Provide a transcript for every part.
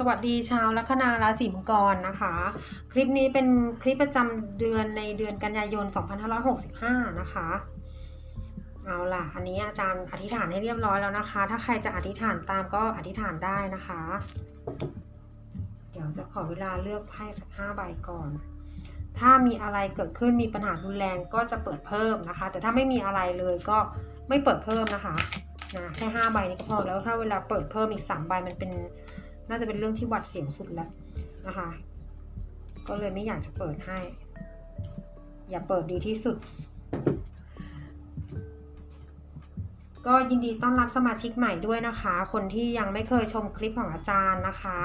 สวัสดีชาวลัคนาราศีมังกรนะคะ คลิปนี้เป็นคลิปประจำเดือนในเดือนกันยายน 2565 นะคะเอาล่ะ อันนี้อาจารย์อธิษฐานให้เรียบร้อยแล้วนะคะ ถ้าใครจะอธิษฐานตามก็อธิษฐานได้นะคะ เดี๋ยวจะขอเวลาเลือกไพ่สักห้าใบก่อน ถ้ามีอะไรเกิดขึ้นมีปัญหารุนแรงก็จะเปิดเพิ่มนะคะ แต่ถ้าไม่มีอะไรเลยก็ไม่เปิดเพิ่มนะคะนะแค่ห้าใบนี้ก็พอแล้วถ้าเวลาเปิดเพิ่มอีกสามใบมันเป็น น่าจะเป็นเรื่องที่หวัดเสียวสุดแล้วนะคะ ก็เลยไม่อยากจะเปิดให้ อย่าเปิดดีที่สุด ก็ยินดีต้อนรับสมาชิกใหม่ด้วยนะคะ คนที่ยังไม่เคยชมคลิปของอาจารย์นะคะ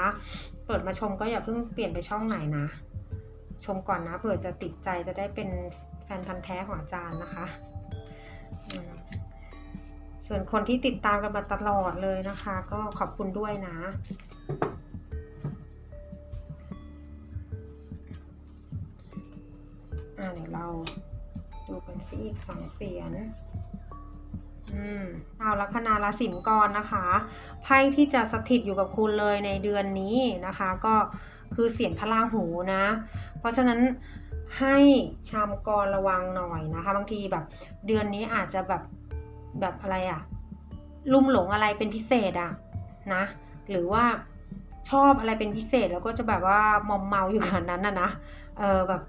เปิดมาชมก็อย่าเพิ่งเปลี่ยนไปช่องไหนนะ ชมก่อนนะเผื่อจะติดใจจะได้เป็นแฟนพันธ์แท้ของอาจารย์นะคะ ส่วนคนที่ติดตามกันมาตลอดเลยนะคะ ก็ขอบคุณด้วยนะ อ่าเดี๋ยวเราดูกันซิอีกสองเสียงอืมเอาลัคนาราศีมังกรนะคะไพ่ที่จะสถิตอยู่กับคุณเลยในเดือนนี้นะคะ ก็คือเสียงพระราหูนะ เพราะฉะนั้นให้ชามกรระวังหน่อยนะคะ บางทีแบบเดือนนี้อาจจะแบบ แบบอะไรอะลุ่มหลงอะไรเป็นพิเศษอะนะ หรือว่าชอบอะไรเป็นพิเศษแล้วก็จะแบบว่ามอมเมาอยู่ขนาดนั้นนะนะเออแบบ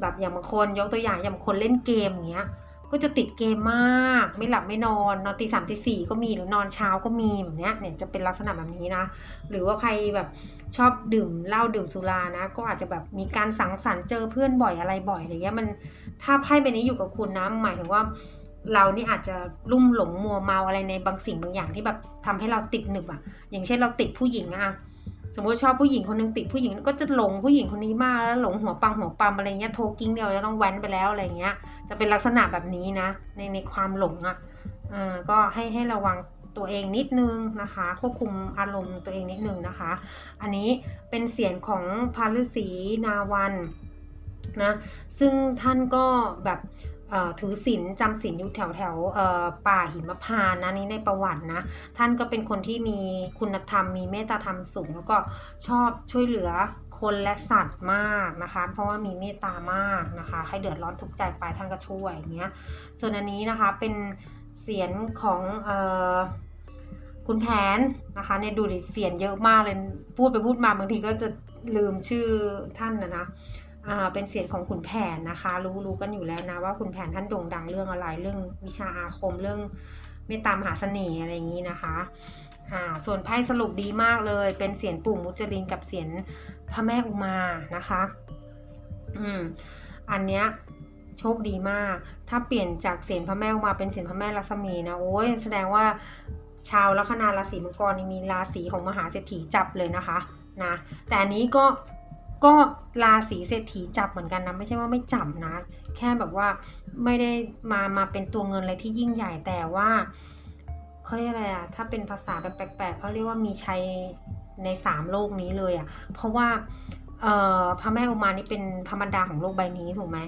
แบบอย่างบางคนยกตัวอย่างอย่างบางคนเล่นเกมอย่างเงี้ย ก็จะติดเกมมาก ไม่หลับไม่นอนนอนตีสามตีสี่ก็มีหรือนอนเช้าก็มีแบบเนี้ยเนี่ยจะเป็นลักษณะแบบนี้นะ หรือว่าใครแบบชอบดื่มเหล้าดื่มสุรานะ ก็อาจจะแบบมีการสังสรรค์เจอเพื่อนบ่อยอะไรบ่อยอะไรเงี้ยมันถ้าไพ่ใบนี้อยู่กับคุณนะหมายถึงว่า เรานี่อาจจะลุ่มหลงมัวเมาอะไรในบางสิ่งบางอย่างที่แบบทำให้เราติดหนึบอะอย่างเช่นเราติดผู้หญิงอะสมมติชอบผู้หญิงคนนึงติดผู้หญิงก็จะหลงผู้หญิงคนนี้มากแล้วหลงหัวปังหัวปั๊มอะไรเงี้ยโทรกิ้งเดียวจะต้องแว้นไปแล้วอะไรเงี้ย จะเป็นลักษณะแบบนี้นะ ในในความหลงอะ่ะอ่าก็ให้ให้ระวังตัวเองนิดนึงนะคะ ควบคุมอารมณ์ตัวเองนิดนึงนะคะ อันนี้เป็นเสียงของพาฤษีนาวันนะซึ่งท่านก็แบบ ถือศีลจำศีลอยู่แถวแถวป่าหิมพานนะนี่ในประวัตินะ ท่านก็เป็นคนที่มีคุณธรรม มีเมตตาธรรมสูง แล้วก็ชอบช่วยเหลือคนและสัตว์มากนะคะ เพราะว่ามีเมตตามากนะคะให้เดือดร้อนทุกใจไปท่านก็ช่วยอย่างเงี้ยส่วนอันนี้นะคะเป็นเสียงของออคุณแผนนะคะเนี่ยดูดิเสียงเยอะมากเลยพูดไปพูดมาบางทีก็จะลืมชื่อท่านนะนะอ่า เป็นเสียงของขุนแผนนะคะ รู้รู้กันอยู่แล้วนะว่าขุนแผนท่านโด่งดังเรื่องอะไร เรื่องวิชาอาคมเรื่องเมตตามหาเสน่ห์อะไรอย่างนี้นะคะอ่าส่วนไพ่สรุปดีมากเลย เป็นเสียงปู่มุจลินกับเสียงพระแม่อุมานะคะอืมอันเนี้ยโชคดีมาก ถ้าเปลี่ยนจากเสียงพระแม่อุมาเป็นเสียงพระแม่ลักษมีนะโอ้ยแสดงว่าชาวลัคนาราศีมังกรมีราศีของมหาเศรษฐีจับเลยนะคะนะแต่อันนี้ก็ ก็ราศีเศรษฐีจับเหมือนกันนะไม่ใช่ว่าไม่จับนะ แค่แบบว่าไม่ได้มามาเป็นตัวเงินอะไรที่ยิ่งใหญ่แต่ว่าเขาเรียกอะไรอะถ้าเป็นภาษาแบบแปลกๆเขาเรียกว่ามีชัยในสามโลกนี้เลยอะเพราะว่าเอ่อพระแม่อุมานี่เป็นพระมารดาของโลกใบนี้ถูกไหม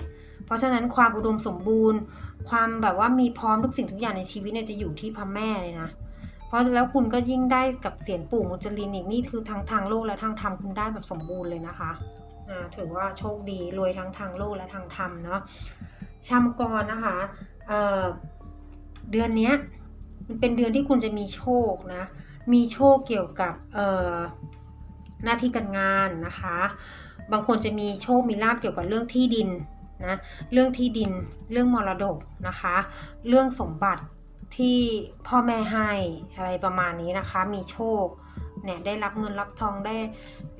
เพราะฉะนั้นความอุดมสมบูรณ์ ความแบบว่ามีพร้อมทุกสิ่งทุกอย่างในชีวิตเนี่ยจะอยู่ที่พระแม่เลยนะ เพราะแล้วคุณก็ยิ่งได้กับเสียงปู่มุจลินอีกนี่คือทางทางโลกและทางธรรมคุณได้แบบสมบูรณ์เลยนะคะถือว่าโชคดีรวยทั้งทางโลกและทางธรรมเนาะชามกรนะคะเเดือนนี้มันเป็นเดือนที่คุณจะมีโชคนะ มีโชคเกี่ยวกับหน้าที่การงานนะคะ บางคนจะมีโชคมีลาบเกี่ยวกับเรื่องที่ดินนะ เรื่องที่ดิน เรื่องมรดกนะคะ เรื่องสมบัติ ที่พ่อแม่ให้อะไรประมาณนี้นะคะ มีโชคเนี่ยได้รับเงินรับทองได้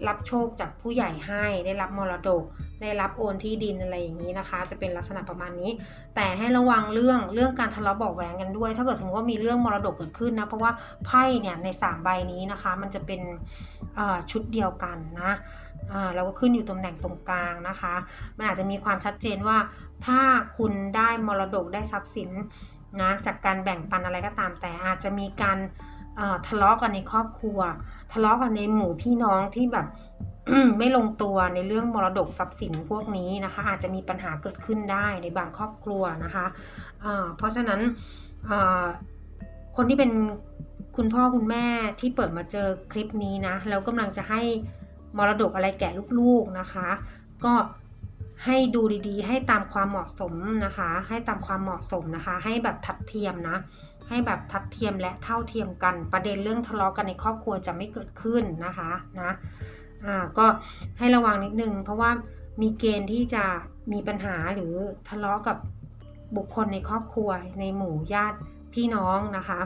รับโชคจากผู้ใหญ่ให้ ได้รับมรดก ได้รับโอนที่ดินอะไรอย่างนี้นะคะ จะเป็นลักษณะประมาณนี้ แต่ให้ระวังเรื่องเรื่องการทะเลาะเบาะแหวงกันด้วย ถ้าเกิดสมมติว่ามีเรื่องมรดกเกิดขึ้นนะเพราะว่าไพ่เนี่ยในสามใบนี้นะคะ มันจะเป็นชุดเดียวกันนะเราก็ขึ้นอยู่ตำแหน่งตรงกลางนะคะ มันอาจจะมีความชัดเจนว่าถ้าคุณได้มรดกได้ทรัพย์สิน นะจากการแบ่งปันอะไรก็ตาม แต่อาจจะมีการทะเลาะกันในครอบครัว ทะเลาะกันในหมู่พี่น้องที่แบบไม่ลงตัวในเรื่องมรดกทรัพย์สินพวกนี้นะคะ อาจจะมีปัญหาเกิดขึ้นได้ในบางครอบครัวนะคะเพราะฉะนั้นคนที่เป็นคุณพ่อคุณแม่ที่เปิดมาเจอคลิปนี้นะแล้วกำลังจะให้มรดกอะไรแก่ลูกๆนะคะ ก็ ให้ดูดีๆ ให้ตามความเหมาะสมนะคะ ให้ตามความเหมาะสมนะคะ ให้แบบทัดเทียมนะ ให้แบบทัดเทียมและเท่าเทียมกัน ประเด็นเรื่องทะเลาะกันในครอบครัวจะไม่เกิดขึ้นนะคะนะอ่าก็ให้ระวังนิดนึง เพราะว่ามีเกณฑ์ที่จะมีปัญหาหรือทะเลาะกับบุคคลในครอบครัวในหมู่ญาติพี่น้องนะคะ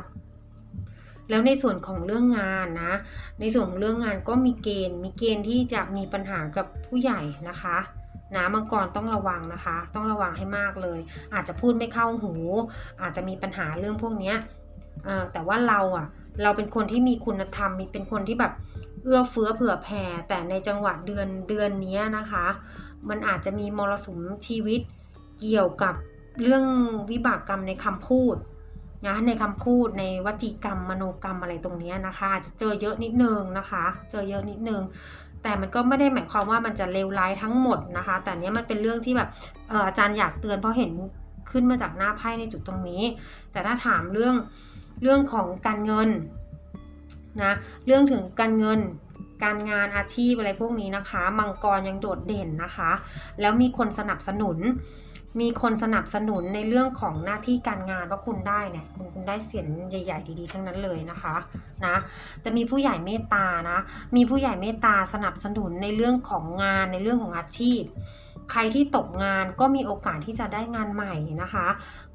แล้วในส่วนของเรื่องงานนะ ในส่วนของเรื่องงานก็มีเกณฑ์ มีเกณฑ์ที่จะมีปัญหากับผู้ใหญ่นะคะ นะมังกรต้องระวังนะคะ ต้องระวังให้มากเลย อาจจะพูดไม่เข้าหู อาจจะมีปัญหาเรื่องพวกนี้แต่ว่าเราอะเราเป็นคนที่มีคุณธรรม มีเป็นคนที่แบบเอื้อเฟื้อเผื่อแผ่ แต่ในจังหวะเดือนเดือนนี้นะคะ มันอาจจะมีมรสุมชีวิตเกี่ยวกับเรื่องวิบากกรรมในคำพูดนะในคำพูดในวจีกรรมมโนกรรมอะไรตรงนี้นะคะ อาจจะเจอเยอะนิดนึงนะคะ เจอเยอะนิดนึง แต่มันก็ไม่ได้หมายความว่ามันจะเลวร้ายทั้งหมดนะคะ แต่เนี้ยมันเป็นเรื่องที่แบบอาจารย์อยากเตือนเพราะเห็นขึ้นมาจากหน้าไพ่ในจุดตรงนี้ แต่ถ้าถามเรื่องเรื่องของการเงินนะเรื่องถึงการเงินการงานอาชีพอะไรพวกนี้นะคะ มังกรยังโดดเด่นนะคะ แล้วมีคนสนับสนุน มีคนสนับสนุนในเรื่องของหน้าที่การงานว่าคุณได้เนี่ยคุณคุณได้เสียงใหญ่ ๆ ดีๆ ทั้งนั้นเลยนะคะนะแต่มีผู้ใหญ่เมตตานะ มีผู้ใหญ่เมตตาสนับสนุนในเรื่องของงานในเรื่องของอาชีพ ใครที่ตกงานก็มีโอกาสที่จะได้งานใหม่นะคะ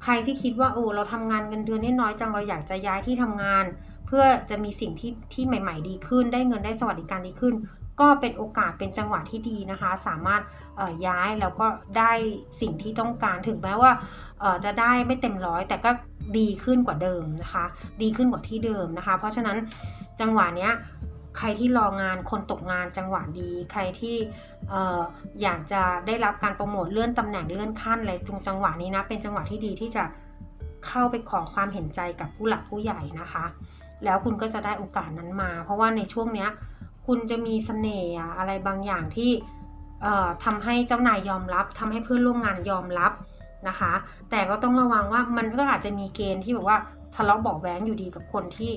ใครที่คิดว่าโอ้เราทำงานเงินเดือนน้อยจังเราอยากจะย้ายที่ทำงาน เพื่อจะมีสิ่งที่ที่ใหม่ ๆ ดีขึ้น ได้เงินได้สวัสดิการดีขึ้น ก็เป็นโอกาสเป็นจังหวะที่ดีนะคะ สามารถย้ายแล้วก็ได้สิ่งที่ต้องการถึงแม้ว่าจะได้ไม่เต็มร้อย แต่ก็ดีขึ้นกว่าเดิมนะคะ ดีขึ้นกว่าที่เดิมนะคะ เพราะฉะนั้นจังหวะเนี้ยใครที่รองานคนตกงานจังหวะดี ใครที่อ่ออยากจะได้รับการโปรโมทเลื่อนตำแหน่งเลื่อนขั้นอะไรตรงจังหวะนี้นะเป็นจังหวะที่ดีที่จะเข้าไปขอความเห็นใจกับผู้หลักผู้ใหญ่นะคะ แล้วคุณก็จะได้โอกาสนั้นมา เพราะว่าในช่วงเนี้ย คุณจะมีเสน่ห์อะไรบางอย่างที่ทำให้เจ้านายยอมรับทำให้เพื่อนร่วมงานยอมรับนะคะ แต่ก็ต้องระวังว่ามันก็อาจจะมีเกณฑ์ที่แบบว่าทะเลาะเบาะแว้งอยู่ดีกับคนที่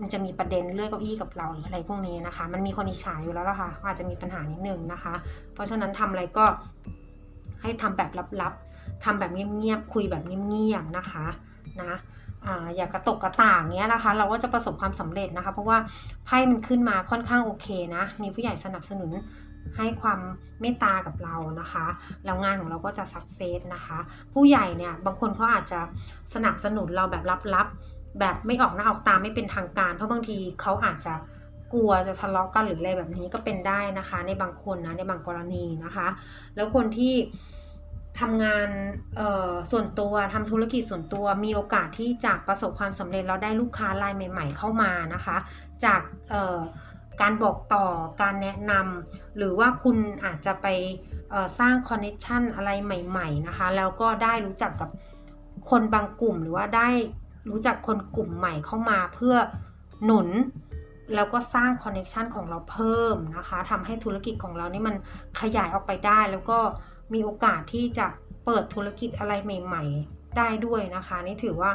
มันจะมีประเด็นเลื่อยเก้าอี้กับเราหรืออะไรพวกนี้นะคะ มันมีคนอิจฉาอยู่แล้วล่ะคะ่ะอาจจะมีปัญหานิดนึงนะคะ เพราะฉะนั้นทำอะไรก็ให้ทำแบบลับๆทำแบบเงียบๆคุยแบบเงียบๆนะคะนะ อย่ากระตกกระต่างเนี้ยนะคะ เราก็จะประสบความสำเร็จนะคะ เพราะว่าไพ่มันขึ้นมาค่อนข้างโอเคนะ มีผู้ใหญ่สนับสนุนให้ความเมตตากับเรานะคะแล้วงานของเราก็จะสักเซสนะคะ ผู้ใหญ่เนี่ยบางคนเขาอาจจะสนับสนุนเราแบบลับๆ แบบไม่ออกหน้าออกตาไม่เป็นทางการ เพราะบางทีเขาอาจจะกลัวจะทะเลาะกันหรืออะไรแบบนี้ก็เป็นได้นะคะ ในบางคนนะในบางกรณีนะคะ แล้วคนที่ ทำงานส่วนตัวทำธุรกิจส่วนตัวมีโอกาสที่จะประสบความสำเร็จแล้วได้ลูกค้ารายใหม่ ๆ เข้ามานะคะ จากการบอกต่อการแนะนำหรือว่าคุณอาจจะไปสร้างคอนเนคชันอะไรใหม่ ๆ นะคะ แล้วก็ได้รู้จักกับคนบางกลุ่ม หรือว่าได้รู้จักคนกลุ่มใหม่เข้ามาเพื่อหนุนแล้วก็สร้างคอนเนคชันของเราเพิ่มนะคะทำให้ธุรกิจของเรานี่มันขยายออกไปได้แล้วก็ มีโอกาสที่จะเปิดธุรกิจอะไรใหม่ ๆ ได้ด้วยนะคะ นี่ถือว่า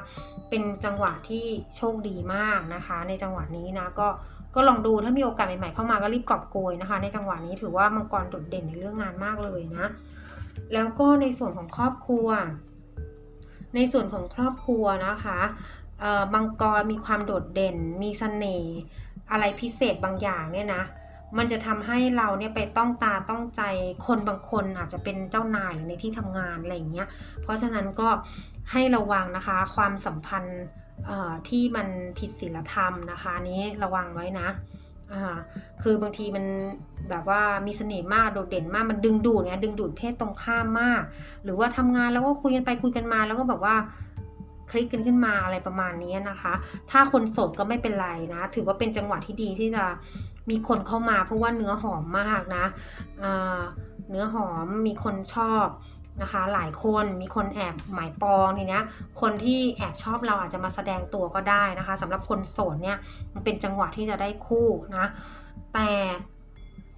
เป็นจังหวะที่โชคดีมากนะคะ ในจังหวะนี้นะก็ก็ลองดูถ้ามีโอกาสใหม่ๆเข้ามาก็รีบกอบโกยนะคะ ในจังหวะนี้ถือว่ามังกรโดดเด่นในเรื่องงานมากเลยนะ แล้วก็ในส่วนของครอบครัว ในส่วนของครอบครัวนะคะเอ่อมังกรมีความโดดเด่น มีเสน่ห์อะไรพิเศษบางอย่างเนี่ยนะ มันจะทำให้เราเนี่ยไปต้องตาต้องใจคนบางคนอาจจะเป็นเจ้านายหรือในที่ทำงานอะไรอย่างเงี้ย เพราะฉะนั้นก็ให้ระวังนะคะความสัมพันธ์ที่มันผิดศีลธรรมนะคะนี้ระวังไว้นะคือบางทีมันแบบว่ามีเสน่ห์มากโดดเด่นมากมันดึงดูดเนี่ยดึงดูดเพศตรงข้ามมาก หรือว่าทำงานแล้วก็คุยกันไปคุยกันมา แล้วก็แบบว่าคลิกกันขึ้นมาอะไรประมาณนี้นะคะ ถ้าคนโสดก็ไม่เป็นไรนะ ถือว่าเป็นจังหวะที่ดีที่จะ มีคนเข้ามาเพราะว่าเนื้อหอมมากนะเนื้อหอมมีคนชอบนะคะหลายคนมีคนแอบหมายปองทีเนี้ยคนที่แอบชอบเราอาจจะมาแสดงตัวก็ได้นะคะสำหรับคนโสดเนี่ยมันเป็นจังหวะที่จะได้คู่นะแต่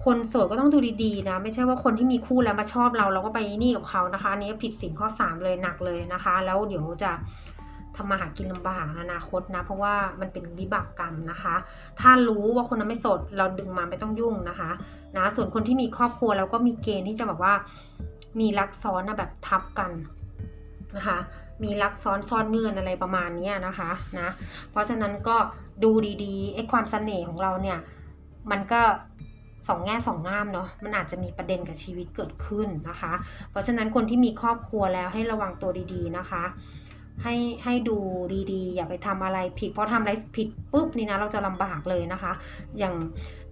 คนโสดก็ต้องดูดีๆนะไม่ใช่ว่าคนที่มีคู่แล้วมาชอบเราเราก็ไปนี่กับเขานะคะอันนี้ผิดศีลข้อ 3 เลยหนักเลยนะคะ แล้วเดี๋ยวจะ ทำมาหากินลำบากในอนาคตนะ เพราะว่ามันเป็นวิบากกรรมนะคะ ถ้ารู้ว่าคนนั้นไม่สดเราดึงมาไม่ต้องยุ่งนะคะนะส่วนคนที่มีครอบครัวแล้วก็มีเกณฑ์ที่จะแบบว่ามีรักซ้อนนะแบบทับกันนะคะมีรักซ้อนซ้อนเงื่อนอะไรประมาณนี้นะคะนะเพราะฉะนั้นก็ดูดีๆไอ้ความเสน่ห์ของเราเนี่ยมันก็สองแง่สองงามเนาะมันอาจจะมีประเด็นกับชีวิตเกิดขึ้นนะคะ เพราะฉะนั้นคนที่มีครอบครัวแล้วให้ระวังตัวดีๆนะคะ ให้ให้ดูดีๆ อย่าไปทำอะไรผิด เพราะทำอะไรผิดปุ๊บนี่นะเราจะลำบากเลยนะคะ อย่าง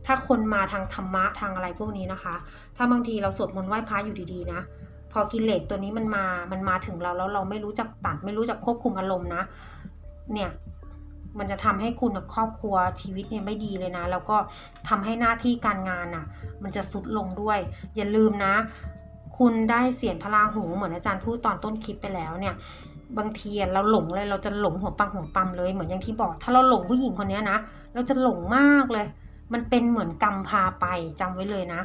ถ้าคนมาทางธรรมะทางอะไรพวกนี้นะคะ ถ้าบางทีเราสวดมนต์ไหว้พระอยู่ดีๆนะ พอกิเลสตัวนี้มันมา มันมาถึงเราแล้วเราไม่รู้จักตัด ไม่รู้จักควบคุมอารมณ์นะ เนี่ย มันจะทำให้คุณกับครอบครัวชีวิตเนี่ยไม่ดีเลยนะ แล้วก็ทำให้หน้าที่การงานอะ มันจะสุดลงด้วย อย่าลืมนะ คุณได้เสียงพลาหูเหมือนอาจารย์พูดตอนต้นคลิปไปแล้วเนี่ย บางทีเราหลงเลยเราจะหลงหัวปังหัวปั๊มเลยเหมือนอย่างที่บอก ถ้าเราหลงผู้หญิงคนนี้นะ เราจะหลงมากเลย มันเป็นเหมือนกรรมพาไปจำไว้เลยนะ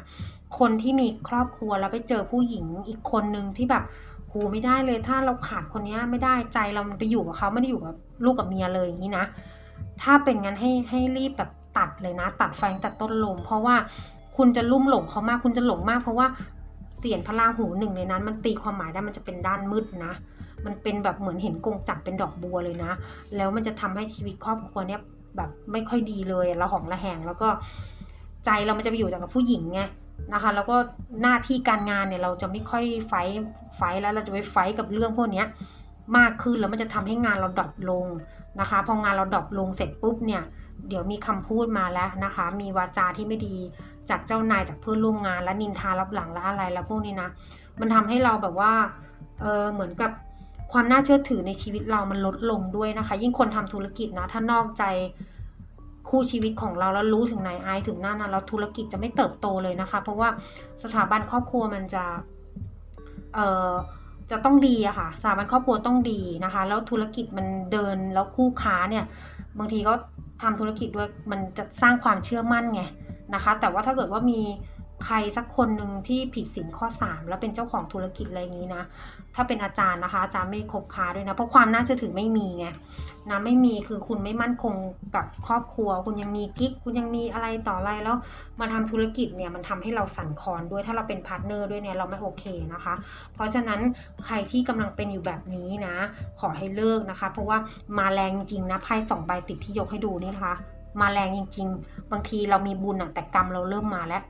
คนที่มีครอบครัวแล้วไปเจอผู้หญิงอีกคนนึงที่แบบโหไม่ได้เลย ถ้าเราขาดคนนี้ไม่ได้ใจเรามันไปอยู่กับเขาไม่ได้อยู่กับลูกกับเมียเลยอย่างนี้นะ ถ้าเป็นงั้นให้ให้รีบแบบตัดเลยนะ ตัดไฟตั้งแต่ต้นลมเพราะว่าคุณจะลุ่มหลงเขามากคุณจะหลงมากเพราะว่า เสียงพระราหูหนึ่งในนั้น มันตีความหมายได้มันจะเป็นด้านมืดนะ มันเป็นแบบเหมือนเห็นกงจักเป็นดอกบัวเลยนะ แล้วมันจะทำให้ชีวิตครอบครัวเนี่ยแบบไม่ค่อยดีเลยเราหองระแหงแล้วก็ใจเรามันจะไปอยู่แต่กับผู้หญิงไงนะคะแล้วก็หน้าที่การงานเนี่ยเราจะไม่ค่อยไฟไฟแล้วเราจะไปไฟกับเรื่องพวกนี้มากขึ้นแล้วมันจะทำให้งานเราดรอปลงนะคะพองานเราดรอปลงเสร็จปุ๊บเนี่ยเดี๋ยวมีคำพูดมาแล้วนะคะ มีวาจาที่ไม่ดี จากเจ้านายจากเพื่อนร่วมงาน และนินทารับหลังและอะไรแล้วพวกนี้นะ มันทำให้เราแบบว่าเออเหมือนกับความน่าเชื่อถือในชีวิตเรามันลดลงด้วยนะคะ ยิ่งคนทำธุรกิจนะ ถ้านอกใจคู่ชีวิตของเราแล้วรู้ถึงไหนอายถึงหน้านั้นแล้วธุรกิจจะไม่เติบโตเลยนะคะ เพราะว่าสถาบันครอบครัวมันจะเอ่อจะต้องดีอะค่ะสถาบันครอบครัวต้องดีนะคะ แล้วธุรกิจมันเดินแล้วคู่ค้าเนี่ย บางทีก็ทำธุรกิจด้วยมันจะสร้างความเชื่อมั่นไง นะคะ แต่ว่าถ้าเกิดว่ามีใครสักคนหนึ่งที่ผิดสินข้อ 3 แล้วเป็นเจ้าของธุรกิจอะไรอย่างนี้นะ ถ้าเป็นอาจารย์นะคะ อาจารย์ไม่คบค้าด้วยนะ เพราะความน่าเชื่อถือไม่มีไงนะไม่มีคือคุณไม่มั่นคงกับครอบครัว คุณยังมีกิ๊ก คุณยังมีอะไรต่ออะไรแล้วมาทำธุรกิจเนี่ยมันทำให้เราสั่นคลอนด้วยถ้าเราเป็นพาร์ทเนอร์ด้วยเนี่ยเราไม่โอเคนะคะ เพราะฉะนั้นใครที่กำลังเป็นอยู่แบบนี้นะ ขอให้เลิกนะคะ เพราะว่ามาแรงจริงนะไพ่สองใบติดที่ยกให้ดูนี่นะคะ มาแรงจริง ๆ บางทีเรามีบุญอะแต่กรรมเราเริ่มมาแล้ว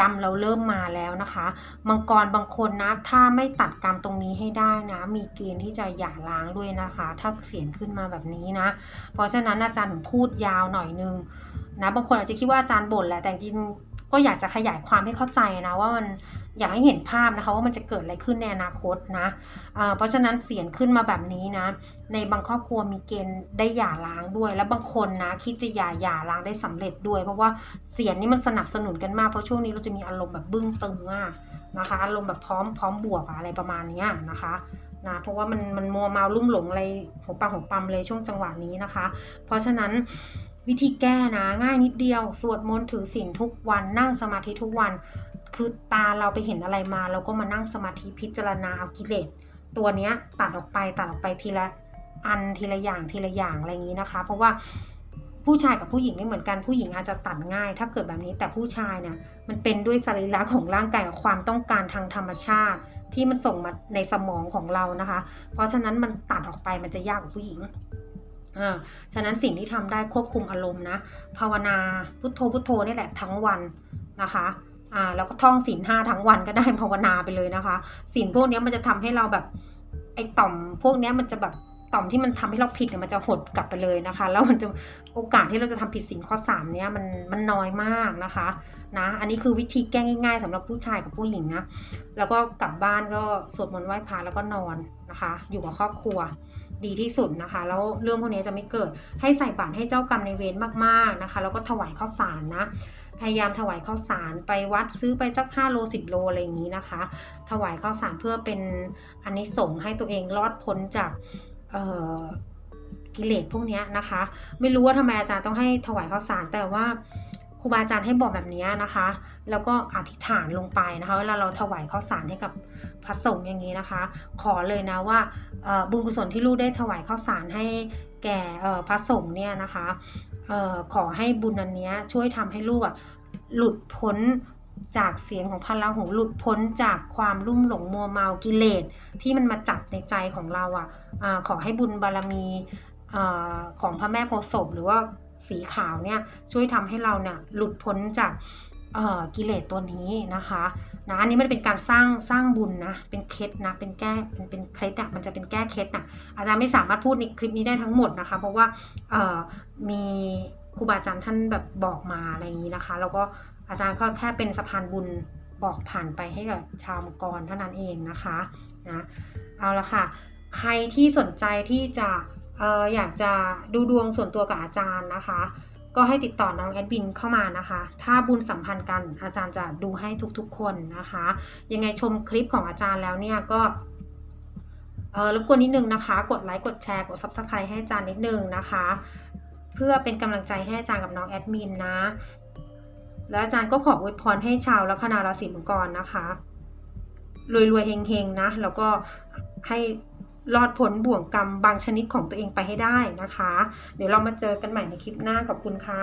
กรรมเราเริ่มมาแล้วนะคะมังกรบางคนนะ ถ้าไม่ตัดกรรมตรงนี้ให้ได้นะ มีเกณฑ์ที่จะหย่าร้างด้วยนะคะ ถ้าเสียงขึ้นมาแบบนี้นะ เพราะฉะนั้นอาจารย์พูดยาวหน่อยนึงนะบางคนอาจจะคิดว่าอาจารย์บ่นแหละแต่จริงก็อยากจะขยายความให้เข้าใจนะว่ามัน อยากให้เห็นภาพนะคะว่ามันจะเกิดอะไรขึ้นในอนาคตนะอ่าเพราะฉะนั้นเสียงขึ้นมาแบบนี้นะ ในบางครอบครัวมีเกณฑ์ได้หย่าร้างด้วย และบางคนนะคิดจะหย่าหย่าร้างได้สำเร็จด้วย เพราะว่าเสียงนี้มันสนับสนุนกันมากเพราะช่วงนี้เราจะมีอารมณ์แบบบึ้งตึงมากนะคะอารมณ์แบบพร้อมพร้อมบวกอะอะไรประมาณนี้นะคะนะเพราะว่ามันมันมัวเมาลุ่มหลงอะไรหัวปังหัวปั๊มเลยช่วงจังหวะนี้นะคะ เพราะฉะนั้นวิธีแก้นะง่ายนิดเดียว สวดมนต์ถือศีลทุกวันนั่งสมาธิทุกวัน คือตาเราไปเห็นอะไรมา เราก็มานั่งสมาธิพิจารณาเอากิเลสตัวเนี้ยตัดออกไปตัดออกไปทีละอันทีละอย่างทีละอย่างอะไรอย่างนี้นะคะ เพราะว่าผู้ชายกับผู้หญิงไม่เหมือนกันผู้หญิงอาจจะตัดง่าย ถ้าเกิดแบบนี้แต่ผู้ชายเนี่ยมันเป็นด้วยสรีระของร่างกายกับความต้องการทางธรรมชาติ ที่มันส่งมาในสมองของเรานะคะ เพราะฉะนั้นมันตัดออกไปมันจะยากกว่าผู้หญิงอ่าฉะนั้นสิ่งที่ทำได้ควบคุมอารมณ์นะภาวนาพุทโธพุทโธนี่แหละทั้งวันนะคะ อ่าแล้วก็ท่องศีลห้าทั้งวันก็ได้ภาวนาไปเลยนะคะศีลพวกนี้มันจะทำให้เราแบบไอ้ต่อมพวกนี้มันจะแบบต่อมที่มันทำให้เราผิดเนี่ยมันจะหดกลับไปเลยนะคะ แล้วมันจะโอกาสที่เราจะทำผิดศีลข้อสามเนี้ยมันมันน้อยมากนะคะนะอันนี้คือวิธีแก้ง่ายๆสำหรับผู้ชายกับผู้หญิงนะแล้วก็กลับบ้านก็สวดมนต์ไหว้พระแล้วก็นอนนะคะ อยู่กับครอบครัวดีที่สุดนะคะ แล้วเรื่องพวกนี้จะไม่เกิดให้ใส่บาตรให้เจ้ากรรมในเวรมากๆนะคะ แล้วก็ถวายข้าวสารนะ พยายามถวายข้าวสารไปวัดซื้อไปสัก5โล10 โลอะไรอย่างนี้นะคะ ถวายข้าวสารเพื่อเป็นอันนี้ส่งส์ให้ตัวเองรอดพ้นจากกิเลสพวกนี้นะคะ ไม่รู้ว่าทำไมอาจารย์ต้องให้ถวายข้าวสารแต่ว่าครูบาอาจารย์ให้บอกแบบนี้นะคะ แล้วก็อธิษฐานลงไปนะคะ เวลาเราถวายข้าวสารให้กับพระสงฆ์อย่างนี้นะคะ ขอเลยนะว่าบุญกุศลที่ลูกได้ถวายข้าวสารให้แก่พระสงฆ์เนี่ยนะคะ ออขอให้บุญอันนี้ช่วยทำให้ลูกอะหลุดพ้นจากเสียงของพระราหูหลุดพ้นจากความลุ่มหลงมัวเมากิเลสที่มันมาจับในใจของเราอะอะขอให้บุญบารมีอของพระแม่โพธิ์ศพหรือว่าสีขาวเนี่ยช่วยทำให้เราเนี่ยหลุดพ้นจาก กิเลสตัวนี้นะคะนะอันนี้มันเป็นการสร้างสร้างบุญนะ เป็นเคล็ดนะ เป็นแก้เป็นเป็นเคล็ดอะมันจะเป็นแก้เคล็ดอะอาจารย์ไม่สามารถพูดในคลิปนี้ได้ทั้งหมดนะคะ เพราะว่าเมีครูบาอาจารย์ท่านแบบบอกมาอะไรอย่างนี้นะคะ แล้วก็อาจารย์ก็แค่เป็นสะพานบุญบอกผ่านไปให้กับชาวมังกรเท่านั้นเองนะคะนะเอาละค่ะ ใครที่สนใจที่จะอออยากจะดูดวงส่วนตัวกับอาจารย์นะคะ ก็ให้ติดต่อน้องแอดบินเข้ามานะคะ ถ้าบุญสัมพันธ์กันอาจารย์จะดูให้ทุกๆคนนะคะ ยังไงชมคลิปของอาจารย์แล้วเนี่ยก็เออรบกวนนิดนึงนะคะ กดไลค์กดแชร์กด subscribe ให้อาจารย์นิดนึงนะคะ เพื่อเป็นกำลังใจให้อาจารย์กับน้องแอดมินนะ แล้วอาจารย์ก็ขออวยพรให้ชาวลัคนาราศีมังกรนะคะรวยๆเฮงๆนะ แล้วก็ให้ รอดพ้นบ่วงกรรมบางชนิดของตัวเองไปให้ได้นะคะ เดี๋ยวเรามาเจอกันใหม่ในคลิปหน้าขอบคุณค่ะ